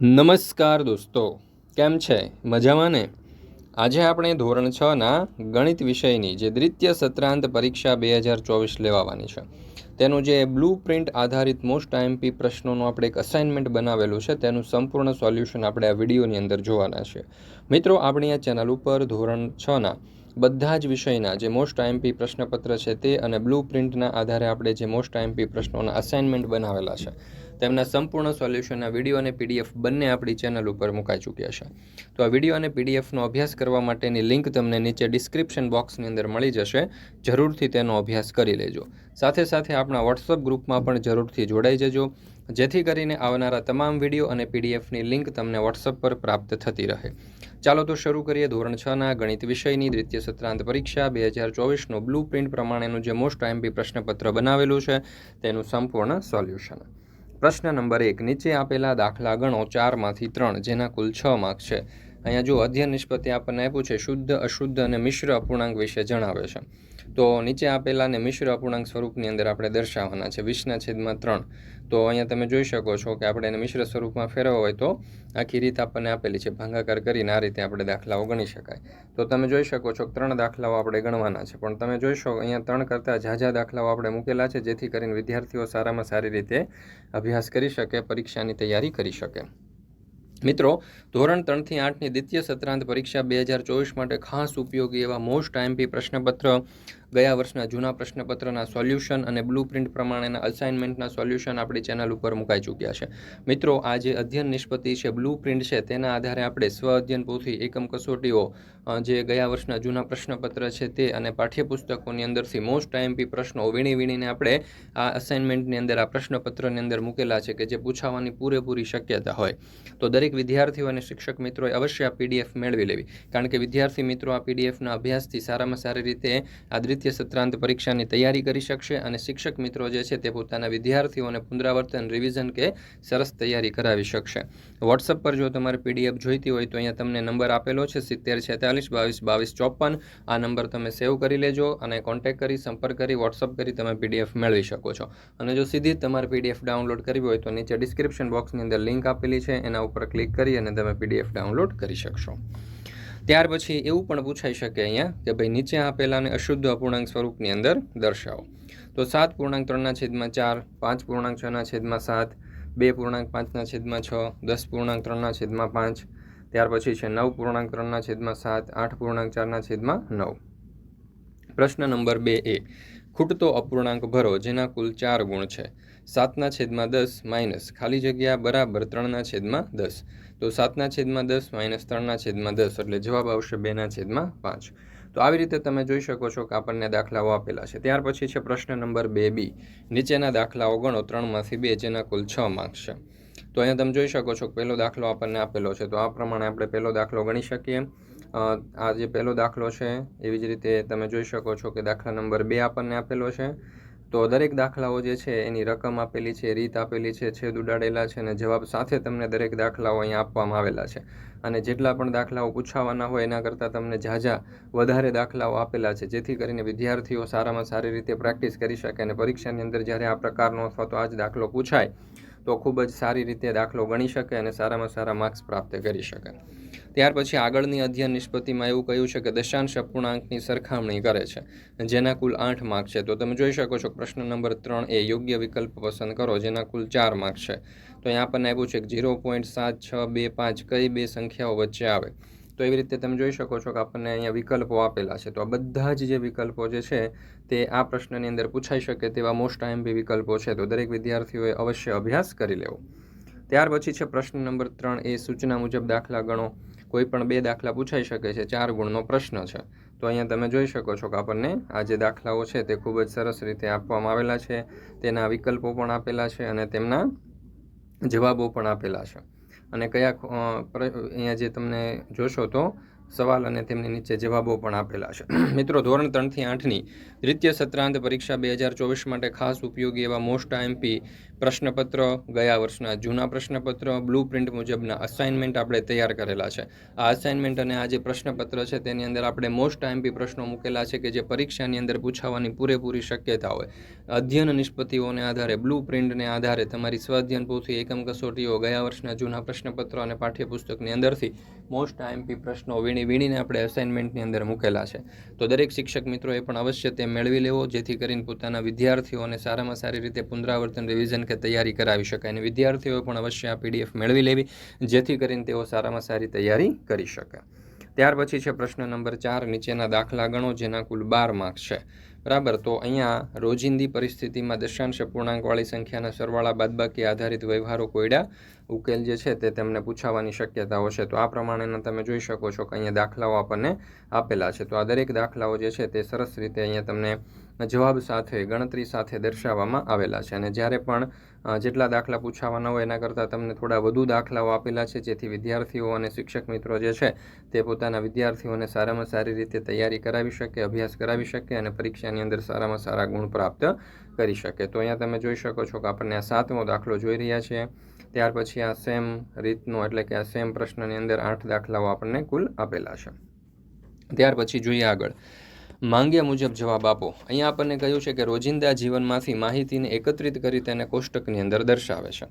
નમસ્કાર દોસ્તો, કેમ છે? મજામાં ને? આજે આપણે ધોરણ છના ગણિત વિષયની જે દ્વિતીય સત્રાંત પરીક્ષા બે હજાર ચોવીસ લેવાવાની છે, તેનું જે બ્લુ પ્રિન્ટ આધારિત મોસ્ટ આઈએમપી પ્રશ્નોનું આપણે એક અસાઇનમેન્ટ બનાવેલું છે, તેનું સંપૂર્ણ સોલ્યુશન આપણે આ વિડીયોની અંદર જોવાના છે. મિત્રો, આપણી આ ચેનલ ઉપર ધોરણ છના બધા જ વિષયના જે મોસ્ટ આઈએમપી પ્રશ્નપત્ર છે તે અને બ્લુ પ્રિન્ટના આધારે આપણે જે મોસ્ટ આઈએમપી પ્રશ્નોના અસાઇનમેન્ટ બનાવેલા છે, તેમના સંપૂર્ણ સોલ્યુશનના વીડિયો અને પીડીએફ બંને આપણી ચેનલ ઉપર મુકાઈ ચૂક્યા છે. તો આ વીડિયો અને પીડીએફનો અભ્યાસ કરવા માટેની લિંક તમને નીચે ડિસ્ક્રિપ્શન બોક્સની અંદર મળી જશે. જરૂરથી તેનો અભ્યાસ કરી લેજો. સાથે સાથે આપણા વોટ્સઅપ ગ્રુપમાં પણ જરૂરથી જોડાઈ જજો, જેથી કરીને આવનારા તમામ વીડિયો અને પીડીએફની લિંક તમને વોટ્સઅપ પર પ્રાપ્ત થતી રહે. ચાલો તો શરૂ કરીએ ધોરણ છના ગણિત વિષયની દ્વિતીય સત્રાંત પરીક્ષા. બે હજાર ચોવીસનું બ્લુ પ્રિન્ટ પ્રમાણેનું જે મોસ્ટ આઈએમપી પ્રશ્નપત્ર બનાવેલું છે, તેનું સંપૂર્ણ સોલ્યુશન પ્રશ્ન નંબર એક, નીચે આપેલા દાખલા ગણો ચારમાંથી ત્રણ, જેના કુલ છ માર્ક છે. અહીંયા જો અધ્યયન નિષ્પત્તિ આપણને આપ્યું છે, શુદ્ધ, અશુદ્ધ અને મિશ્ર અપૂર્ણાંક વિશે જણાવે છે. તો નીચે આપેલાને મિશ્ર અપૂર્ણાંક સ્વરૂપની અંદર આપણે દર્શાવવાના છે વીસના છેદમાં ત્રણ. તો અહીંયા તમે જોઈ શકો છો કે આપણે એને મિશ્ર સ્વરૂપમાં ફેરવવા હોય તો આખી રીત આપણને આપેલી છે, ભાંગાકાર કરીને આ રીતે આપણે દાખલાઓ ગણી શકાય. તો તમે જોઈ શકો છો કે ત્રણ દાખલાઓ આપણે ગણવાના છે, પણ તમે જોઈશો અહીંયા ત્રણ કરતાં ઝાઝા દાખલાઓ આપણે મૂકેલા છે, જેથી કરીને વિદ્યાર્થીઓ સારામાં સારી રીતે અભ્યાસ કરી શકે, પરીક્ષાની તૈયારી કરી શકે. મિત્રો, ધોરણ ત્રણથી આઠની દ્વિતીય સત્રાંત પરીક્ષા બે હજાર ચોવીસ માટે ખાસ ઉપયોગી એવા મોસ્ટ આઈએમપી પ્રશ્નપત્ર ગયા વર્ષના જૂના પ્રશ્નપત્રના સોલ્યુશન અને બ્લુ પ્રિન્ટ પ્રમાણેના અસાઇનમેન્ટના સોલ્યુશન આપણી ચેનલ ઉપર મુકાઈ ચૂક્યા છે. મિત્રો, આ જે અધ્યયન નિષ્પત્તિ છે બ્લુ પ્રિન્ટ છે, તેના આધારે આપણે સ્વ અધ્યયન પોથી એકમ કસોટીઓ જે ગયા વર્ષના જૂના પ્રશ્નપત્ર છે તે અને પાઠ્યપુસ્તકોની અંદરથી મોસ્ટ આઈએમપી પ્રશ્નો વીણી વીણીને આપણે આ અસાઇનમેન્ટની અંદર, આ પ્રશ્નપત્રની અંદર મૂકેલા છે કે જે પૂછાવાની પૂરેપૂરી શક્યતા હોય. તો દરેક વિદ્યાર્થીઓ અને શિક્ષક મિત્રોએ અવશ્ય આ પીડીએફ મેળવી લેવી. કારણ કે વિદ્યાર્થી મિત્રો, આ પીડીએફના અભ્યાસથી સારામાં સારી રીતે આ દ્વિતીય સત્રાંત પરીક્ષાની તૈયારી કરી શકશે અને શિક્ષક મિત્રો જે છે તે પોતાના વિદ્યાર્થીઓને પુનરાવર્તન રિવિઝન કે સરસ તૈયારી કરાવી શકશે. વોટ્સઅપ પર જો તમારે પીડીએફ જોઈતી હોય તો અહીંયા તમને નંબર આપેલો છે, સિત્તેર છેતાલીસ, બાવીસ બાવીસ ચોપન આ નંબર તમે સેવ કરી લેજો અને કોન્ટેક્ટ કરી, સંપર્ક કરી વોટ્સઅપ કરી તમે પીડીએફ મેળવી શકો છો. અને જો સીધી તમારે પીડીએફ ડાઉનલોડ કરવી હોય તો નીચે ડિસ્ક્રિપ્શન બોક્સની અંદર લિંક આપેલી છે, એના ઉપર ક્લિક કરી અને તમે પીડીએફ ડાઉનલોડ કરી શકશો. ત્યાર પછી એવું પણ પૂછાઈ શકે અહીંયા કે ભાઈ નીચે આપેલાને અશુદ્ધ અપૂર્ણાંક સ્વરૂપની અંદર દર્શાવો. તો સાત પૂર્ણાંક ત્રણના છેદમાં ચાર, પાંચ પૂર્ણાંક છના છેદમાં સાત, બે પૂર્ણાંક પાંચના છેદમાં છ, દસ પૂર્ણાંક ત્રણના છેદમાં પાંચ, ત્યાર પછી છે નવ પૂર્ણાંક ત્રણના છેદમાં સાત, આઠ પૂર્ણાંક ચારના છેદમાં નવ. પ્રશ્ન નંબર બે એ, ખૂટતો અપૂર્ણાંક ભરો જેના કુલ ચાર ગુણ છે. સાતના છેદમાં દસ માઇનસ ખાલી જગ્યા બરાબર ત્રણના છેદમાં દસ. તો સાતના છેદમાં દસ માઇનસ ત્રણના છેદમાં દસ એટલે જવાબ આવશે બેના છેદમાં પાંચ. તો આવી રીતે તમે જોઈ શકો છો કે આપણને દાખલાઓ આપેલા છે. ત્યાર પછી છે પ્રશ્ન નંબર બે બી. નીચેના દાખલાઓ ગણો ત્રણમાંથી બે, જેના કુલ છ માર્ક્સ છે. તો અહીંયા તમે જોઈ શકો છો કે પહેલો દાખલો આપણને આપેલો છે. તો આ પ્રમાણે આપણે પહેલો દાખલો ગણી શકીએ. આ જે પહેલો દાખલો છે, એવી જ રીતે તમે જોઈ શકો છો કે દાખલા નંબર બે આપણને આપેલો છે. તો દરેક દાખલાઓ જે છે, એની રકમ આપેલી છે, રીત આપેલી છે, છેદ ઉડાડેલા છે અને જવાબ સાથે તમને દરેક દાખલાઓ અહીંયા આપવામાં આવેલા છે. અને જેટલા પણ દાખલાઓ પૂછાવાના હોય, એના કરતાં તમને ઝાઝા વધારે દાખલાઓ આપેલા છે, જેથી કરીને વિદ્યાર્થીઓ સારામાં સારી રીતે પ્રેક્ટિસ કરી શકે અને પરીક્ષાની અંદર જ્યારે આ પ્રકારનો અથવા તો આ જ દાખલો પૂછાય તો ખૂબ જ સારી રીતે દાખલો ગણી શકે અને સારામાં સારા માર્ક્સ પ્રાપ્ત કરી શકે. ત્યાર પછી આગળની અધ્યયન નિષ્પત્તિમાં એવું કહ્યું છે કે દશાંશ અપૂર્ણાંકની સરખામણી કરે છે, જેના કુલ આઠ માર્ક છે. તો તમે જોઈ શકો છો પ્રશ્ન નંબર ત્રણ એ યોગ્ય વિકલ્પ પસંદ કરો, જેના કુલ ચાર માર્ક છે. તો અહીંયા આપણને આપ્યું છે કે ઝીરો પોઈન્ટ સાત છ બે પાંચ કઈ બે સંખ્યાઓ વચ્ચે આવે. તો એવી રીતે તમે જોઈ શકો છો કે આપણને અહીંયા વિકલ્પો આપેલા છે. તો આ બધા જ જે વિકલ્પો જે છે, તે આ પ્રશ્નની અંદર પૂછાઈ શકે તેવા મોસ્ટ આઈએમપી વિકલ્પો છે. તો દરેક વિદ્યાર્થીઓએ અવશ્ય અભ્યાસ કરી લેવો. ત્યાર પછી છે પ્રશ્ન નંબર ત્રણ, એ સૂચના મુજબ દાખલા ગણો. કોઈ પણ બે દાખલા પૂછાઈ શકે છે, ચાર ગુણનો પ્રશ્ન છે. તો અહીંયા તમે જોઈ શકો છો કે આપણને આ જે દાખલાઓ છે, તે ખૂબ જ સરસ રીતે આપવામાં આવેલા છે. તેના વિકલ્પો પણ આપેલા છે અને તેમના જવાબો પણ આપેલા છે. અને કયા અહીંયા જે તમને જોશો તો સવાલ અને તેમની નીચે જવાબો પણ આપેલા છે. મિત્રો, ધોરણ ત્રણથી આઠની દ્વિતીય સત્રાંત પરીક્ષા બે હજાર ચોવીસ માટે ખાસ ઉપયોગી એવા મોસ્ટ આઈએમપી પ્રશ્નપત્ર ગયા વર્ષના જૂના પ્રશ્નપત્ર, બ્લુ પ્રિન્ટ મુજબના અસાઇનમેન્ટ આપણે તૈયાર કરેલા છે. આ અસાઇનમેન્ટ અને આ જે પ્રશ્નપત્ર છે તેની અંદર આપણે મોસ્ટ આઈએમપી પ્રશ્નો મૂકેલા છે કે જે પરીક્ષાની અંદર પૂછાવાની પૂરેપૂરી શક્યતા હોય. અધ્યયન નિષ્પત્તિઓને આધારે, બ્લુ પ્રિન્ટને આધારે તમારી સ્વાધ્યન પોથી એકમ કસોટીઓ ગયા વર્ષના જૂના પ્રશ્નપત્રો અને પાઠ્યપુસ્તકની અંદરથી મોસ્ટ આઈએમપી પ્રશ્નો વીણી વીણીને આપણે અસાઇનમેન્ટની અંદર મૂકેલા છે. તો દરેક શિક્ષક મિત્રોએ પણ અવશ્ય તે મેળવી લેવો, જેથી કરીને પોતાના વિદ્યાર્થીઓને સારામાં સારી રીતે પુનરાવર્તન રિવિઝન કે તૈયારી કરાવી શકાય. અને વિદ્યાર્થીઓએ પણ અવશ્ય આ પીડીએફ મેળવી લેવી, જેથી કરીને તેઓ સારામાં સારી તૈયારી કરી શકે. ત્યાર પછી છે પ્રશ્ન નંબર ચાર, નીચેના દાખલા ગણો, જેના કુલ બાર માર્ક્સ છે. બરાબર? તો અહીંયા રોજિંદી પરિસ્થિતિમાં દશાંશ પૂર્ણાંકવાળી સંખ્યાના સરવાળા બાદબાકી આધારિત વ્યવહારો કોયડા ઉકેલ જે છે તે તેમને પૂછાવાની શક્યતાઓ છે. તો આ પ્રમાણેના તમે જોઈ શકો છો કે અહીંયા દાખલાઓ આપણને આપેલા છે. તો આ દરેક દાખલાઓ જે છે તે સરસ રીતે અહીંયા તમને જવાબ સાથે, ગણતરી સાથે દર્શાવવામાં આવેલા છે. અને જ્યારે પણ જેટલા દાખલા પૂછાવાના હોય એના કરતાં તમને થોડા વધુ દાખલાઓ આપેલા છે, જેથી વિદ્યાર્થીઓ અને શિક્ષક મિત્રો જે છે તે પોતાના વિદ્યાર્થીઓને સારામાં સારી રીતે તૈયારી કરાવી શકે, અભ્યાસ કરાવી શકે અને પરીક્ષાની અંદર સારામાં સારા ગુણ પ્રાપ્ત કરી શકે. તો અહીંયા તમે જોઈ શકો છો કે આપણને આ સાતમો દાખલો જોઈ રહ્યા છે. ત્યાર પછી આ સેમ રીતનો, એટલે કે આ સેમ પ્રશ્નની અંદર આઠ દાખલાઓ આપણને કુલ આપેલા છે. ત્યાર પછી જોઈએ આગળ. માંગ્યા મુજબ જવાબ આપો. અહીંયા આપણને કહ્યું છે કે રોજિંદા જીવનમાંથી માહિતીને એકત્રિત કરી તેને કોષ્ટકની અંદર દર્શાવે છે.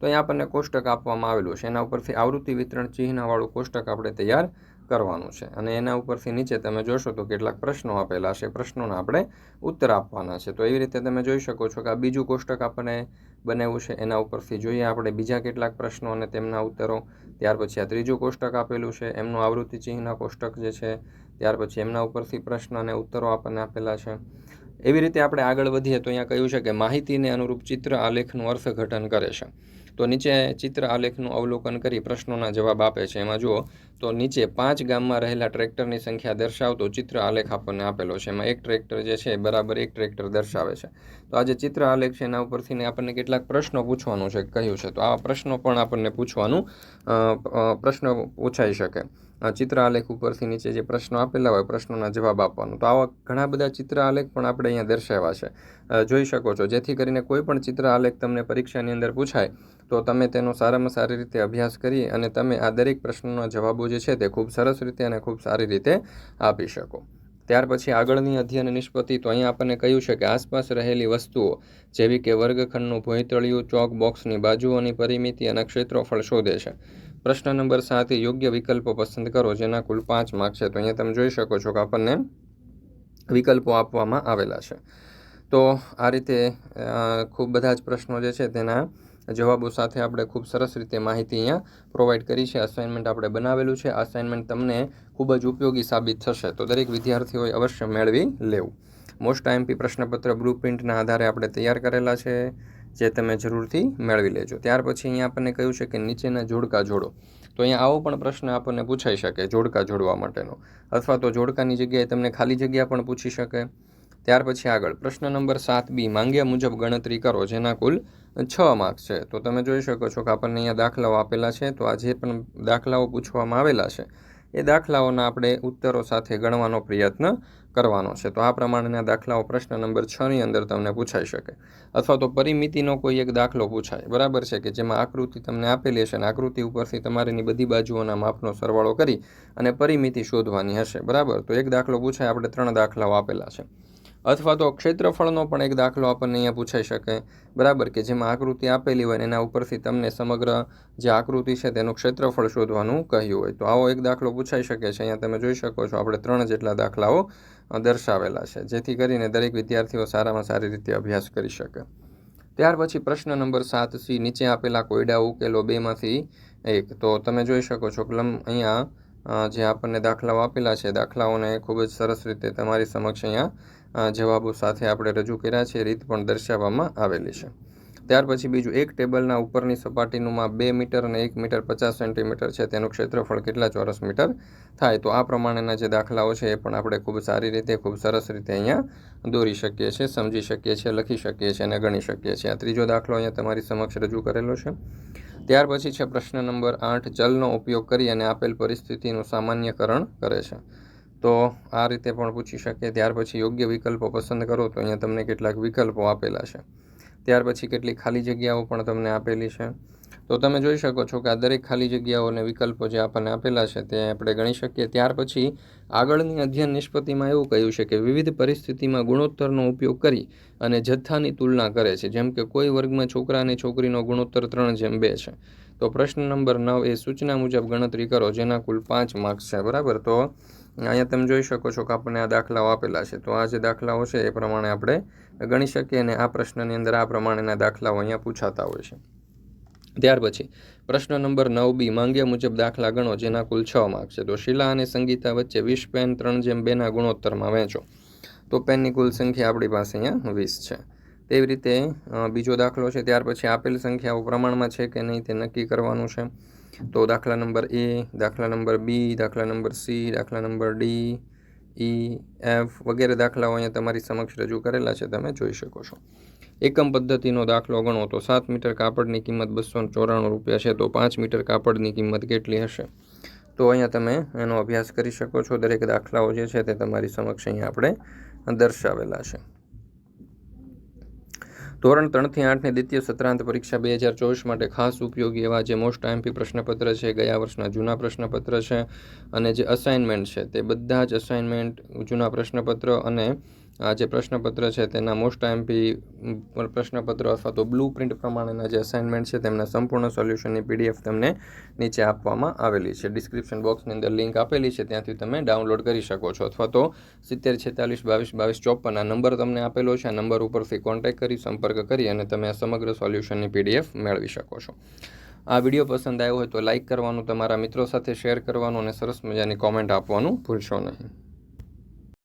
તો અહીંયા આપણને કોષ્ટક આપવામાં આવેલું છે. એના ઉપરથી આવૃત્તિ વિતરણ ચિહ્નવાળું કોષ્ટક આપણે તૈયાર કરવાનું છે. અને એના ઉપરથી નીચે તમે જોશો તો કેટલાક પ્રશ્નો આપેલા છે. પ્રશ્નોના આપણે ઉત્તર આપવાના છે. તો એવી રીતે તમે જોઈ શકો છો કે આ બીજું કોષ્ટક આપણને બનાવ્યું છે, એના ઉપરથી જોઈએ આપણે બીજા કેટલાક પ્રશ્નો અને તેમના ઉત્તરો. ત્યાર પછી આ ત્રીજું કોષ્ટક આપેલું છે, એમનું આવૃત્તિ ચિહ્ન કોષ્ટક જે છે, ત્યાર પછી એમના ઉપરથી પ્રશ્ન અને ઉત્તરો આપણને આપેલા છે. એવી રીતે આપણે આગળ વધીએ તો અહીંયા કહ્યું છે કે માહિતીને અનુરૂપ ચિત્ર આલેખનું અર્થઘટન કરે છે. તો નીચે ચિત્ર આલેખનું અવલોકન કરી પ્રશ્નોના જવાબ આપે છે. એમાં જુઓ, તો નીચે પાંચ ગામમાં રહેલા ટ્રેક્ટરની સંખ્યા દર્શાવતો ચિત્ર આલેખ આપણને આપેલો છે. એમાં એક ટ્રેક્ટર જે છે, બરાબર એક ટ્રેક્ટર દર્શાવે છે. તો આ જે ચિત્ર આલેખ છે એના ઉપરથી આપણને કેટલાક પ્રશ્નો પૂછવાનું છે, કહ્યું છે. તો આવા પ્રશ્નો પણ આપણને પૂછવાનું પ્રશ્ન પૂછાઈ શકે. આ ચિત્ર આલેખ ઉપરથી નીચે જે પ્રશ્નો આપેલા હોય, પ્રશ્નોના જવાબ આપવાનો. તો આવા ઘણા બધા ચિત્ર આલેખ પણ આપણે અહીંયા દર્શાવ્યા છે. જોઈ શકો છો. જેથી કરીને કોઈ પણ ચિત્ર આલેખ તમને પરીક્ષાની અંદર પૂછાય, તો તમે તેનો સારામાં સારી રીતે અભ્યાસ કરી અને તમે આ દરેક પ્રશ્નોના જવાબો જે છે તે ખૂબ સરસ રીતે અને ખૂબ સારી રીતે આપી શકો. ત્યાર પછી આગળની અધ્યયન નિષ્પત્તિ તો અહીંયા આપણને કહ્યું છે કે આસપાસ રહેલી વસ્તુઓ, જેવી કે વર્ગખંડનું ભોંયતળિયું, ચોક બોક્સની બાજુઓની પરિમિતિ અને ક્ષેત્રફળ શોધે છે. પ્રશ્ન નંબર સાત, યોગ્ય વિકલ્પો પસંદ કરો, જેના કુલ પાંચ માર્ક છે. તો અહીંયા તમે જોઈ શકો છો કે આપણને વિકલ્પો આપવામાં આવેલા છે. તો આ રીતે ખૂબ બધા જ પ્રશ્નો જે છે તેના જવાબો સાથે આપણે ખૂબ સરસ રીતે માહિતી અહીંયા પ્રોવાઈડ કરી છે. અસાઇનમેન્ટ આપણે બનાવેલું છે. અસાઇનમેન્ટ તમને ખૂબ જ ઉપયોગી સાબિત થશે. તો દરેક વિદ્યાર્થીઓએ અવશ્ય મેળવી લેવું. મોસ્ટ આઈએમપી પ્રશ્નપત્ર બ્લુ પ્રિન્ટના આધારે આપણે તૈયાર કરેલા છે. જે તમે જરૂરથી મેળવી લેજો. ત્યાર પછી અહીંયા આપણને કહ્યું છે કે નીચેના જોડકા જોડો. તો અહીંયા આવો પણ પ્રશ્ન આપણને પૂછાઈ શકે જોડકા જોડવા માટેનો. અથવા તો જોડકાની જગ્યાએ તમને ખાલી જગ્યા પણ પૂછી શકે. ત્યાર પછી આગળ. પ્રશ્ન નંબર સાત બી. માંગ્યા મુજબ ગણતરી કરો, જેના કુલ છ માર્ક્સ છે. તો તમે જોઈ શકો છો કે આપણને અહીંયા દાખલાઓ આપેલા છે. તો આ જે પણ દાખલાઓ પૂછવામાં આવેલા છે એ દાખલાઓના આપણે ઉત્તરો સાથે ગણવાનો પ્રયત્ન કરવાનો છે. તો આ પ્રમાણેના દાખલાઓ પ્રશ્ન નંબર છની અંદર તમને પૂછાઈ શકે. અથવા તો પરિમિતિનો કોઈ એક દાખલો પૂછાય. બરાબર છે કે જેમાં આકૃતિ તમને આપેલી હશે અને આકૃતિ ઉપરથી તમારેની બધી બાજુઓના માપનો સરવાળો કરી અને પરિમિતિ શોધવાની હશે. બરાબર? તો એક દાખલો પૂછાય, આપણે ત્રણ દાખલાઓ આપેલા છે. અથવા તો ક્ષેત્રફળનો પણ એક દાખલો આપણને અહીંયા પૂછાઈ શકે. બરાબર કે જેમાં આકૃતિ આપેલી હોય એના ઉપરથી તમને સમગ્ર જે આકૃતિ છે તેનું ક્ષેત્રફળ શોધવાનું કહ્યું હોય. તો આવો એક દાખલો પૂછાઈ શકે છે. અહીંયા તમે જોઈ શકો છો આપણે ત્રણ જેટલા દાખલાઓ દર્શાવેલા છે, જેથી કરીને દરેક વિદ્યાર્થીઓ સારામાં સારી રીતે અભ્યાસ કરી શકે. ત્યાર પછી પ્રશ્ન નંબર સાત સી, નીચે આપેલા કોયડા ઉકેલો બેમાંથી એક. તો તમે જોઈ શકો છો કલમ અહીંયા જે આપણને દાખલાઓ આપેલા છે, દાખલાઓને ખૂબ જ સરસ રીતે તમારી સમક્ષ અહીંયા જવાબો સાથે આપણે રજૂ કર્યા છે, રીત પણ દર્શાવવામાં આવેલી છે. ત્યાર પછી બીજું, એક ટેબલના ઉપરની સપાટીનું માપ બે મીટર અને એક મીટર પચાસ સેન્ટીમીટર છે, તેનું ક્ષેત્રફળ કેટલા ચોરસ મીટર થાય? તો આ પ્રમાણેના જે દાખલાઓ છે, એ પણ આપણે ખૂબ સારી રીતે, ખૂબ સરસ રીતે અહીંયા દોરી શકીએ છીએ, સમજી શકીએ છીએ, લખી શકીએ છીએ અને ગણી શકીએ છીએ. આ ત્રીજો દાખલો અહીંયા તમારી સમક્ષ રજૂ કરેલો છે. ત્યાર પછી છે પ્રશ્ન નંબર આઠ ચલનો ઉપયોગ કરી અને આપેલ પરિસ્થિતિનું સામાન્યકરણ કરે છે. તો આ રીતે પણ પૂછી શકે. ત્યાર પછી યોગ્ય વિકલ્પો પસંદ કરો તો અહીંયા તમને કેટલાક વિકલ્પો આપેલા છે. ત્યાર પછી કેટલીક ખાલી જગ્યાઓ પણ તમને આપેલી છે. તો તમે જોઈ શકો છો કે આ દરેક ખાલી જગ્યાઓ અને વિકલ્પો જે આપણને આપેલા છે તે આપણે ગણી શકીએ. ત્યાર પછી આગળની અધ્યયન નિષ્પત્તિમાં એવું કહ્યું છે કે વિવિધ પરિસ્થિતિમાં ગુણોત્તરનો ઉપયોગ કરી અને જથ્થાની તુલના કરે છે. જેમ કે કોઈ વર્ગમાં છોકરા અને છોકરીનો ગુણોત્તર ત્રણ જેમ બે છે. તો પ્રશ્ન નંબર નવ એ સૂચના મુજબ ગણતરી કરો, જેના કુલ પાંચ માર્ક્સ છે. બરાબર? તો અહીંયા તમે જોઈ શકો છો કે આપણને આ દાખલાઓ આપેલા છે. તો આ જે દાખલાઓ છે એ પ્રમાણે આપણે ગણી શકીએ અને આ પ્રશ્નની અંદર આ પ્રમાણેના દાખલાઓ અહીંયા પૂછાતા હોય છે. ત્યાર પછી, પ્રશ્ન નંબર નવ બી, માંગ્યા મુજબ દાખલા ગણો, જેના કુલ છ માર્ક છે. તો શીલા અને સંગીતા વચ્ચે વીસ પેન ત્રણ જેમ બેના ગુણોત્તરમાં વહેંચો. તો પેનની કુલ સંખ્યા આપણી પાસે અહીંયા વીસ છે. તેવી રીતે બીજો દાખલો છે, ત્યાર પછી આપેલ સંખ્યાઓ પ્રમાણમાં છે કે નહીં તે નક્કી કરવાનું છે. તો દાખલા નંબર એ, દાખલા નંબર બી, દાખલા નંબર સી, દાખલા નંબર ડી, ઈ, એફ વગેરે દાખલાઓ અહીંયા તમારી સમક્ષ રજૂ કરેલા છે, તમે જોઈ શકો છો. એકમ પદ્ધતિનો દાખલો ગણો તો સાત મીટર કાપડની કિંમત બસો ચોરાણું રૂપિયા છે, તો પાંચ મીટર કાપડની કિંમત કેટલી હશે? તો અહીંયા તમે એનો અભ્યાસ કરી શકો છો. દરેક દાખલાઓ જે છે તે તમારી સમક્ષ અહીંયા આપણે દર્શાવેલા છે. ધોરણ ત્રણથી આઠની દ્વિતીય સત્રાંત પરીક્ષા બે હજાર ચોવીસ માટે ખાસ ઉપયોગી એવા જે મોસ્ટ આઈએમપી પ્રશ્નપત્ર છે, ગયા વર્ષના જૂના પ્રશ્નપત્ર છે અને જે અસાઇનમેન્ટ છે તે બધા જ અસાઇનમેન્ટ જૂના પ્રશ્નપત્ર અને આ જે પ્રશ્નપત્ર છે તેના મોસ્ટ એમપી પ્રશ્નપત્ર અથવા તો બ્લુ પ્રિન્ટ પ્રમાણેના જે અસાઇનમેન્ટ છે તેમના સંપૂર્ણ સોલ્યુશનની પીડીએફ તમને નીચે આપવામાં આવેલી છે. ડિસ્ક્રિપ્શન બોક્સની અંદર લિંક આપેલી છે, ત્યાંથી તમે ડાઉનલોડ કરી શકો છો. અથવા તો સિત્તેર, છેતાલીસ, બાવીસ બાવીસ, ચોપન આ નંબર તમને આપેલો છે. આ નંબર ઉપરથી કોન્ટેક્ટ કરી, સંપર્ક કરી અને તમે આ સમગ્ર સોલ્યુશનની પીડીએફ મેળવી શકો છો. આ વીડિયો પસંદ આવ્યો હોય તો લાઇક કરવાનું, તમારા મિત્રો સાથે શેર કરવાનું અને સરસ મજાની કોમેન્ટ આપવાનું ભૂલશો નહીં.